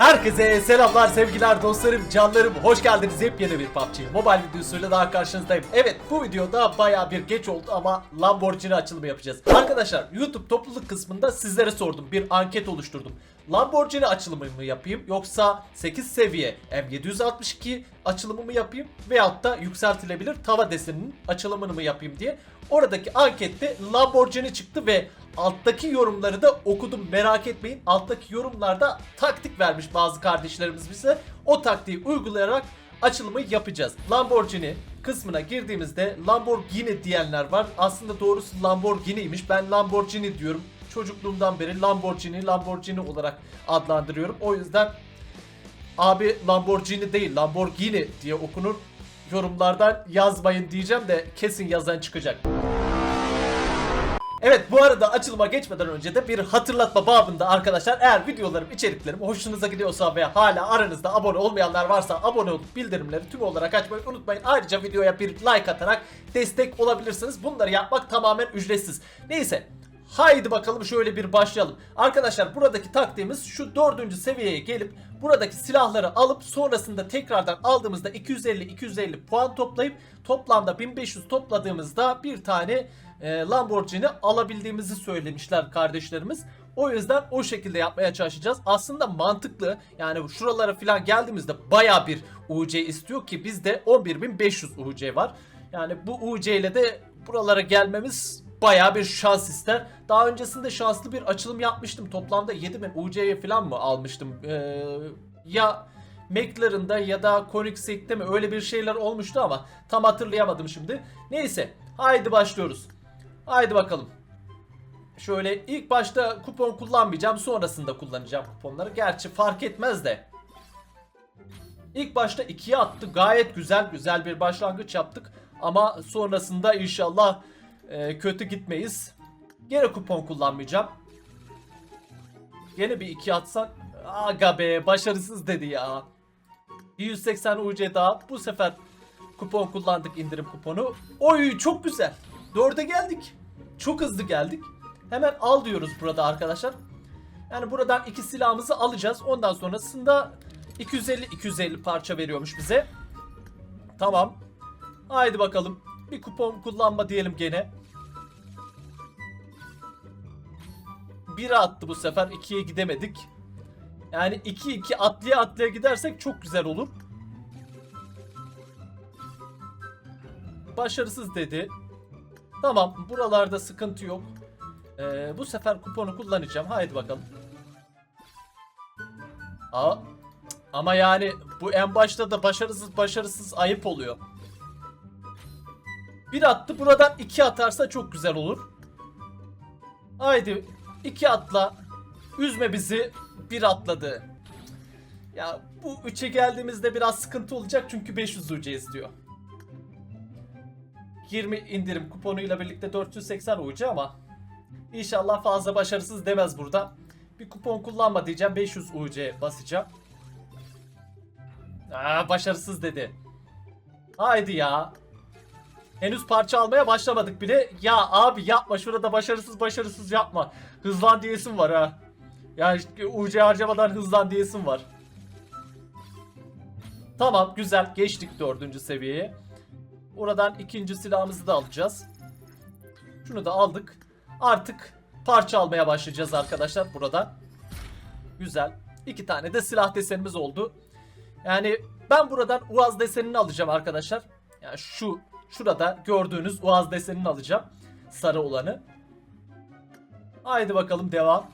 Herkese selamlar, sevgiler, dostlarım, canlarım. Hoş geldiniz yepyeni bir PUBG Mobile videosuyla daha karşınızdayım. Evet bu videoda baya bir geç oldu ama Lamborghini açılımı yapacağız. Arkadaşlar YouTube topluluk kısmında sizlere sordum. Bir anket oluşturdum. Lamborghini açılımı mı yapayım yoksa 8 seviye M762 açılımı mı yapayım veyahut da yükseltilebilir tava deseninin açılımını mı yapayım diye. Oradaki ankette Lamborghini çıktı ve alttaki yorumları da okudum merak etmeyin. Alttaki yorumlarda taktik vermiş bazı kardeşlerimiz bize. O taktiği uygulayarak açılımı yapacağız. Lamborghini kısmına girdiğimizde Lamborghini diyenler var. Aslında doğrusu Lamborghini'ymiş. Ben Lamborghini diyorum. Çocukluğumdan beri Lamborghini, Lamborghini olarak adlandırıyorum. O yüzden abi Lamborghini değil Lamborghini diye okunur. Yorumlardan yazmayın diyeceğim de kesin yazan çıkacak. Evet bu arada açılıma geçmeden önce de bir hatırlatma babında arkadaşlar eğer videolarım içeriklerim hoşunuza gidiyorsa veya hala aranızda abone olmayanlar varsa abone olup bildirimleri tüm olarak açmayı unutmayın. Ayrıca videoya bir like atarak destek olabilirsiniz. Bunları yapmak tamamen ücretsiz. Neyse Haydi bakalım şöyle bir başlayalım. Arkadaşlar buradaki taktiğimiz şu dördüncü seviyeye gelip buradaki silahları alıp sonrasında tekrardan aldığımızda 250-250 puan toplayıp toplamda 1500 topladığımızda bir tane e, Lamborghini alabildiğimizi söylemişler kardeşlerimiz. O yüzden o şekilde yapmaya çalışacağız. Aslında mantıklı. Yani şuralara falan geldiğimizde baya bir UC istiyor ki bizde 11.500 UC var. Yani bu UC ile de buralara gelmemiz baya bir şans ister. Daha öncesinde şanslı bir açılım yapmıştım. Toplamda 7000 UC'ye falan mı almıştım? Ee, ya McLaren'da ya da Koenigsegg'de mi öyle bir şeyler olmuştu ama tam hatırlayamadım şimdi. Neyse haydi başlıyoruz. Haydi bakalım. Şöyle ilk başta kupon kullanmayacağım sonrasında kullanacağım kuponları. Gerçi fark etmez de. İlk başta 2'ye attı. Gayet güzel güzel bir başlangıç yaptık. Ama sonrasında inşallah e, kötü gitmeyiz. Gene kupon kullanmayacağım. Gene bir 2 atsak. Aga be başarısız dedi ya. 180 UC daha. Bu sefer kupon kullandık indirim kuponu. Oy çok güzel. 4'e geldik. Çok hızlı geldik. Hemen al diyoruz burada arkadaşlar. Yani buradan iki silahımızı alacağız. Ondan sonrasında 250-250 parça veriyormuş bize. Tamam. Haydi bakalım. Bir kupon kullanma diyelim gene. 1'e attı bu sefer. 2'ye gidemedik. Yani 2-2 atlaya atlaya gidersek çok güzel olur. Başarısız dedi. Tamam buralarda sıkıntı yok. Ee, bu sefer kuponu kullanacağım. Haydi bakalım. Aa, ama yani bu en başta da başarısız başarısız ayıp oluyor. Bir attı buradan iki atarsa çok güzel olur. Haydi iki atla. Üzme bizi. Bir atladı. Ya bu 3'e geldiğimizde biraz sıkıntı olacak çünkü 500 UC istiyor. 20 indirim kuponuyla birlikte 480 UC ama inşallah fazla başarısız demez burada. Bir kupon kullanma diyeceğim 500 UC basacağım. Aa, başarısız dedi. Haydi ya. Henüz parça almaya başlamadık bile. Ya abi yapma şurada başarısız başarısız yapma. Hızlan diyesim var ha. Ya işte UC harcamadan hızlan diyesim var. Tamam güzel geçtik dördüncü seviyeye. Buradan ikinci silahımızı da alacağız. Şunu da aldık. Artık parça almaya başlayacağız arkadaşlar buradan. Güzel. İki tane de silah desenimiz oldu. Yani ben buradan Uaz desenini alacağım arkadaşlar. Yani şu şurada gördüğünüz Uaz desenini alacağım. Sarı olanı. Haydi bakalım devam.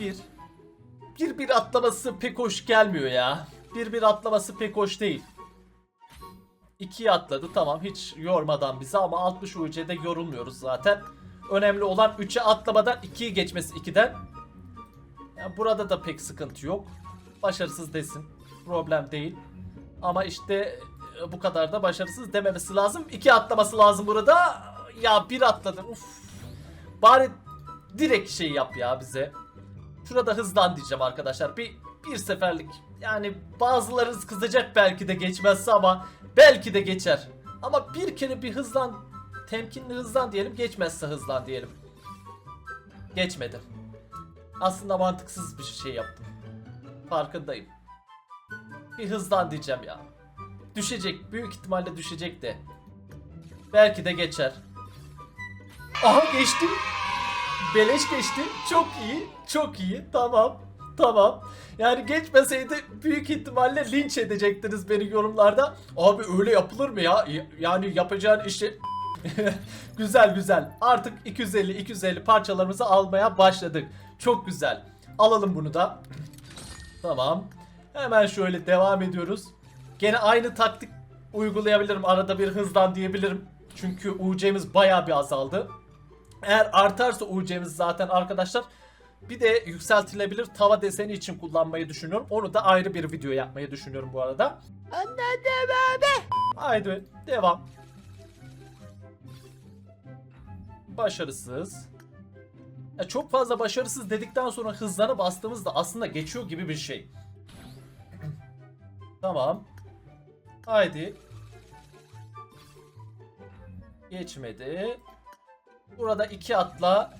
Bir. Bir bir atlaması pek hoş gelmiyor ya. Bir bir atlaması pek hoş değil. 2'ye atladı tamam hiç yormadan bizi ama 60 UC'de yorulmuyoruz zaten. Önemli olan 3'e atlamadan 2'yi geçmesi 2'den. Yani burada da pek sıkıntı yok. Başarısız desin. Problem değil. Ama işte e, bu kadar da başarısız dememesi lazım. 2 atlaması lazım burada. Ya bir atladın. Uf. Bari direkt şey yap ya bize. Şurada hızlan diyeceğim arkadaşlar. Bir bir seferlik. Yani bazılarınız kızacak belki de geçmezse ama belki de geçer. Ama bir kere bir hızlan temkinli hızlan diyelim geçmezse hızlan diyelim. Geçmedi. Aslında mantıksız bir şey yaptım. Farkındayım. Bir hızlan diyeceğim ya. Düşecek. Büyük ihtimalle düşecek de. Belki de geçer. Aha geçti. Beleş geçti. Çok iyi. Çok iyi. Tamam. Tamam. Yani geçmeseydi büyük ihtimalle linç edecektiniz beni yorumlarda. Abi öyle yapılır mı ya? Yani yapacağın işi güzel güzel. Artık 250 250 parçalarımızı almaya başladık. Çok güzel. Alalım bunu da. Tamam. Hemen şöyle devam ediyoruz. Gene aynı taktik uygulayabilirim. Arada bir hızlan diyebilirim. Çünkü UC'miz bayağı bir azaldı. Eğer artarsa UC'miz zaten arkadaşlar bir de yükseltilebilir tava deseni için kullanmayı düşünüyorum. Onu da ayrı bir video yapmayı düşünüyorum bu arada. Anladım abi. Haydi devam. Başarısız. Ya çok fazla başarısız dedikten sonra hızlarına bastığımızda aslında geçiyor gibi bir şey. Tamam. Haydi. Geçmedi. Burada iki atla.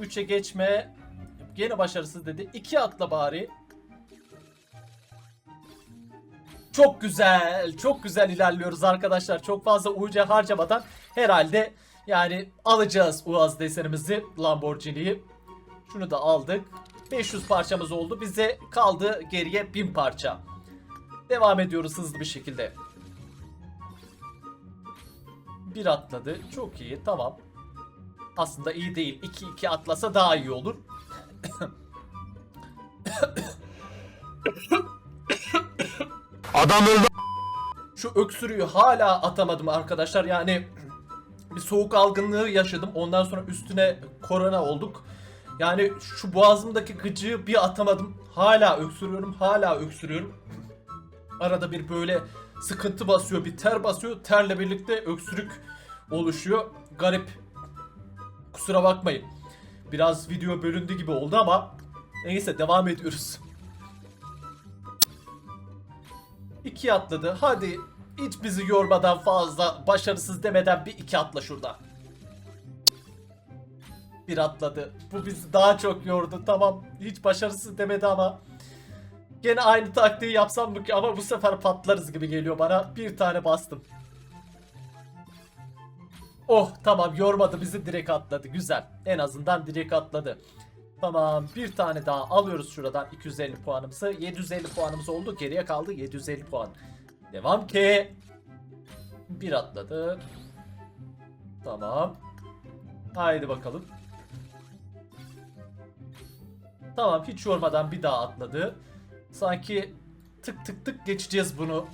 Üçe geçme. Gene başarısız dedi. İki atla bari. Çok güzel. Çok güzel ilerliyoruz arkadaşlar. Çok fazla UC harcamadan herhalde yani alacağız Uaz desenimizi Lamborghini'yi. Şunu da aldık. 500 parçamız oldu. Bize kaldı geriye 1000 parça. Devam ediyoruz hızlı bir şekilde. Bir atladı. Çok iyi. Tamam. Aslında iyi değil. 2-2 atlasa daha iyi olur. Adam öldü. Şu öksürüğü hala atamadım arkadaşlar. Yani bir soğuk algınlığı yaşadım. Ondan sonra üstüne korona olduk. Yani şu boğazımdaki gıcığı bir atamadım. Hala öksürüyorum. Hala öksürüyorum. Arada bir böyle sıkıntı basıyor. Bir ter basıyor. Terle birlikte öksürük oluşuyor. Garip. Kusura bakmayın. Biraz video bölündü gibi oldu ama neyse devam ediyoruz. İki atladı. Hadi hiç bizi yormadan fazla başarısız demeden bir iki atla şurada. Bir atladı. Bu bizi daha çok yordu. Tamam hiç başarısız demedi ama gene aynı taktiği yapsam mı ki ama bu sefer patlarız gibi geliyor bana. Bir tane bastım. Oh tamam yormadı bizi direkt atladı. Güzel. En azından direkt atladı. Tamam bir tane daha alıyoruz şuradan 250 puanımızı. 750 puanımız oldu. Geriye kaldı 750 puan. Devam ki. Bir atladı. Tamam. Haydi bakalım. Tamam hiç yormadan bir daha atladı. Sanki tık tık tık geçeceğiz bunu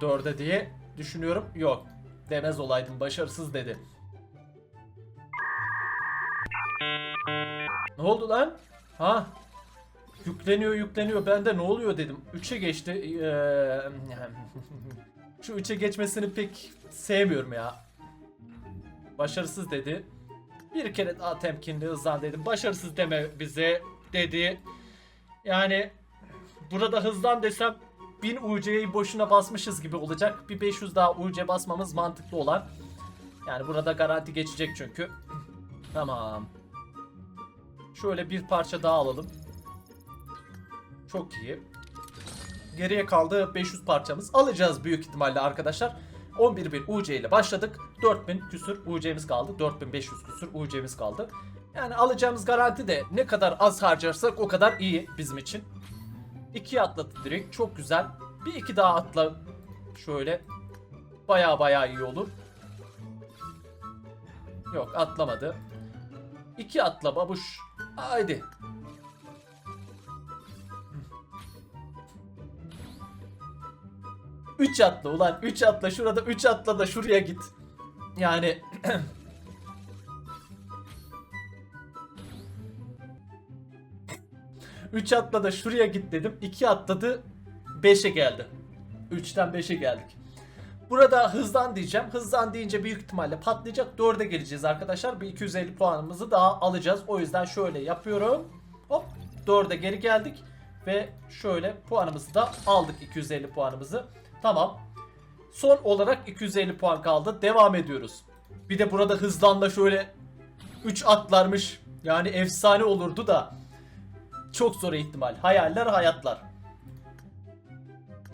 dörde diye düşünüyorum. Yok. Demez olaydım başarısız dedi. Ne oldu lan? Ha? Yükleniyor yükleniyor. Ben de ne oluyor dedim. 3'e geçti. Ee, şu 3'e geçmesini pek sevmiyorum ya. Başarısız dedi. Bir kere daha temkinli hızlan dedim. Başarısız deme bize dedi. Yani burada hızlan desem 1000 UC'yi boşuna basmışız gibi olacak. Bir 500 daha UC basmamız mantıklı olan. Yani burada garanti geçecek çünkü. Tamam. Şöyle bir parça daha alalım. Çok iyi. Geriye kaldı 500 parçamız. Alacağız büyük ihtimalle arkadaşlar. 11.000 UC ile başladık. 4000 küsür UC'miz kaldı. 4500 küsür UC'miz kaldı. Yani alacağımız garanti de ne kadar az harcarsak o kadar iyi bizim için. 2 atladı direkt. Çok güzel. Bir iki daha atla şöyle. Baya baya iyi olur. Yok atlamadı. İki atla babuş. Haydi. Üç atla ulan. Üç atla şurada. Üç atla da şuraya git. Yani Üç atla da şuraya git dedim. İki atladı. Beşe geldi. Üçten beşe geldik. Burada hızlan diyeceğim. Hızlan deyince büyük ihtimalle patlayacak. 4'e geleceğiz arkadaşlar. Bir 250 puanımızı daha alacağız. O yüzden şöyle yapıyorum. Hop 4'e geri geldik. Ve şöyle puanımızı da aldık 250 puanımızı. Tamam. Son olarak 250 puan kaldı. Devam ediyoruz. Bir de burada hızlanla şöyle 3 atlarmış. Yani efsane olurdu da. Çok zor ihtimal. Hayaller hayatlar.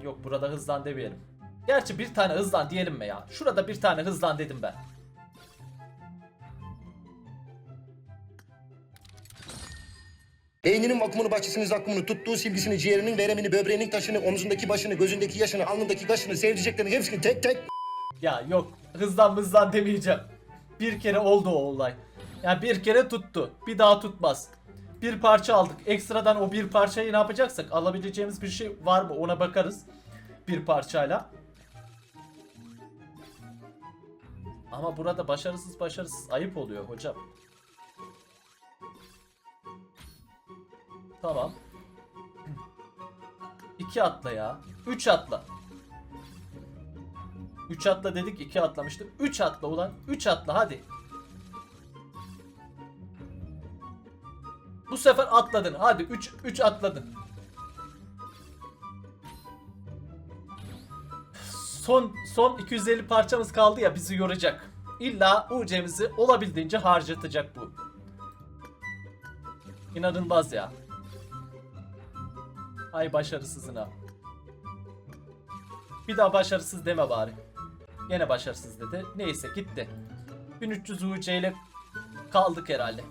Yok burada hızlan demeyelim. Gerçi bir tane hızlan diyelim mi ya? Şurada bir tane hızlan dedim ben. Beyninin vakumunu, bahçesinin zakkumunu, tuttuğu silgisini, ciğerinin veremini, böbreğinin taşını, omzundaki başını, gözündeki yaşını, alnındaki kaşını, sevdiceklerini hepsini tek tek Ya yok hızlan hızlan demeyeceğim. Bir kere oldu o olay. Yani bir kere tuttu. Bir daha tutmaz. Bir parça aldık. Ekstradan o bir parçayı ne yapacaksak alabileceğimiz bir şey var mı ona bakarız. Bir parçayla. Ama burada başarısız başarısız ayıp oluyor hocam. Tamam. İki atla ya. Üç atla. 3 atla dedik 2 atlamıştık. 3 atla ulan. 3 atla hadi. Bu sefer atladın. Hadi 3 3 atladın. Son son 250 parçamız kaldı ya bizi yoracak. İlla UC'mizi olabildiğince harcatacak bu. İnanılmaz ya. Ay başarısızına. Bir daha başarısız deme bari. Yine başarısız dedi. Neyse gitti. 1300 UC ile kaldık herhalde.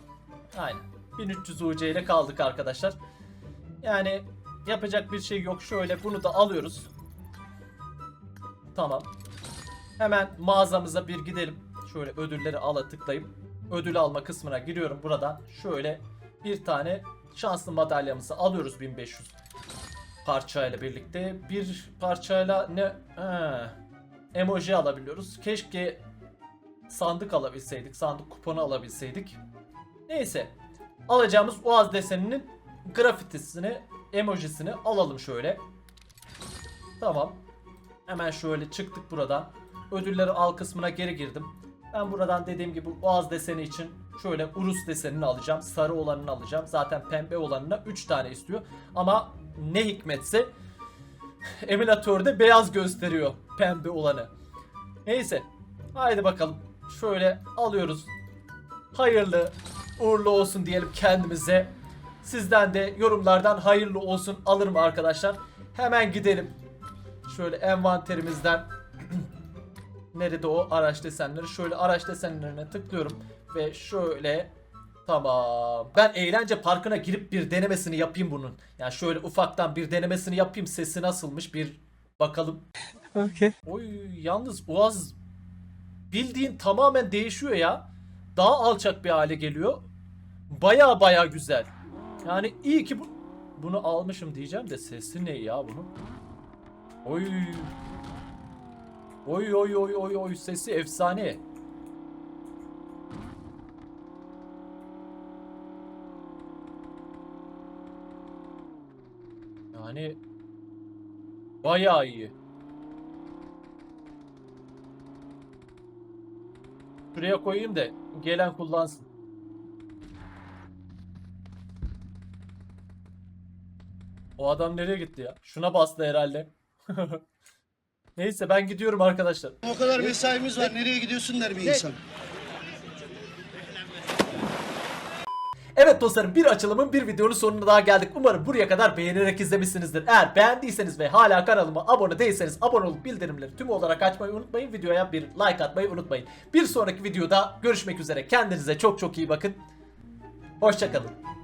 Aynen. 1300 UC ile kaldık arkadaşlar. Yani yapacak bir şey yok. Şöyle bunu da alıyoruz. Tamam. Hemen mağazamıza bir gidelim. Şöyle ödülleri ala tıklayıp ödül alma kısmına giriyorum buradan. Şöyle bir tane şanslı madalyamızı alıyoruz 1500 parçayla birlikte. Bir parçayla ne ha, emoji alabiliyoruz. Keşke sandık alabilseydik. Sandık kuponu alabilseydik. Neyse. Alacağımız Oğaz deseninin grafitisini, emojisini alalım şöyle. Tamam. Hemen şöyle çıktık buradan. Ödülleri al kısmına geri girdim. Ben buradan dediğim gibi Oğaz deseni için şöyle Urus desenini alacağım. Sarı olanını alacağım. Zaten pembe olanına 3 tane istiyor. Ama ne hikmetse emülatörde beyaz gösteriyor pembe olanı. Neyse. Haydi bakalım. Şöyle alıyoruz. Hayırlı uğurlu olsun diyelim kendimize. Sizden de yorumlardan hayırlı olsun alırım arkadaşlar. Hemen gidelim. Şöyle envanterimizden Nerede o araç desenleri? Şöyle araç desenlerine tıklıyorum ve şöyle Tamam. Ben eğlence parkına girip bir denemesini yapayım bunun. Yani şöyle ufaktan bir denemesini yapayım. Sesi nasılmış bir bakalım. Okay. Oy yalnız Uaz bildiğin tamamen değişiyor ya. Daha alçak bir hale geliyor. Baya baya güzel. Yani iyi ki bu bunu almışım diyeceğim de sesi ne ya bunun? Oy. Oy oy oy oy oy sesi efsane. Yani bayağı iyi. Şuraya koyayım da gelen kullansın. O adam nereye gitti ya? Şuna bastı herhalde. Neyse ben gidiyorum arkadaşlar. O kadar mesaimiz var. Nereye gidiyorsun der bir insan. Evet dostlarım bir açılımın bir videonun sonuna daha geldik. Umarım buraya kadar beğenerek izlemişsinizdir. Eğer beğendiyseniz ve hala kanalıma abone değilseniz abone olup bildirimleri tüm olarak açmayı unutmayın. Videoya bir like atmayı unutmayın. Bir sonraki videoda görüşmek üzere. Kendinize çok çok iyi bakın. Hoşçakalın.